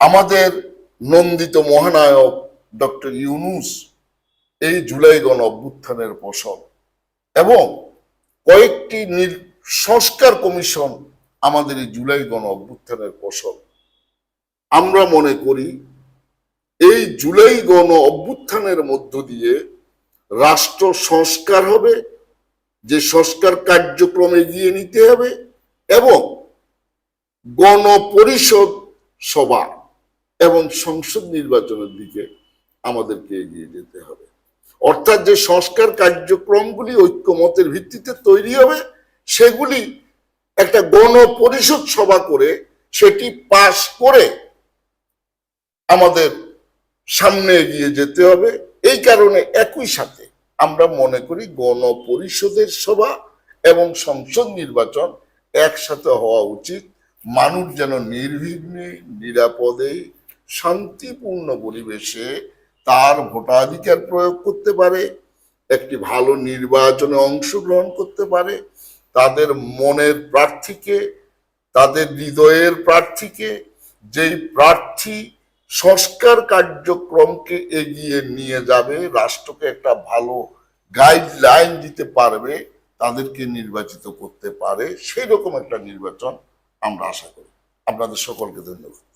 আমাদের নন্দিত মহানায়ক ডক্টর ইউনুস এই জুলাই গণ অভ্যুত্থানের ফসল এবং কয়েকটি সংস্কার কমিশন আমাদের এই জুলাই গণ অভ্যুত্থানের ফসল। আমরা মনে করি এই জুলাই গণ অভ্যুত্থানের মধ্য দিয়ে রাষ্ট্র সংস্কার হবে, যে সংস্কার কার্যক্রমে এগিয়ে নিতে হবে এবং গণপরিষদ সভা এবং সংসদ নির্বাচনের দিকে আমাদেরকে এগিয়ে যেতে হবে। অর্থাৎ যে সংস্কার কার্যক্রমগুলি ঐক্যমতের ভিত্তিতে তৈরি হবে, সেগুলি একটা গণপরিষদ সভা করে সেটি পাশ করে আমাদের সামনে এগিয়ে যেতে হবে। এই কারণে একই সাথে আমরা মনে করি গণপরিষদের সভা এবং সংসদ নির্বাচন একসাথে হওয়া উচিত। মানুষ যেন নির্বিঘ্নে, নিরাপদে শান্তিপূর্ণ পরিবেশে তার ভোটাধিকার প্রয়োগ করতে পারে, একটি ভালো নির্বাচনে অংশগ্রহণ করতে পারে, তাদের মনের প্রার্থীকে, তাদের হৃদয়ের প্রার্থীকে, যেই প্রার্থী সংস্কার কার্যক্রমকে এগিয়ে নিয়ে যাবে, রাষ্ট্রকে একটা ভালো গাইডলাইন দিতে পারবে, তাদেরকে নির্বাচিত করতে পারে সেই রকম একটা নির্বাচন আমরা আশা করি। আপনাদের সকলকে ধন্যবাদ।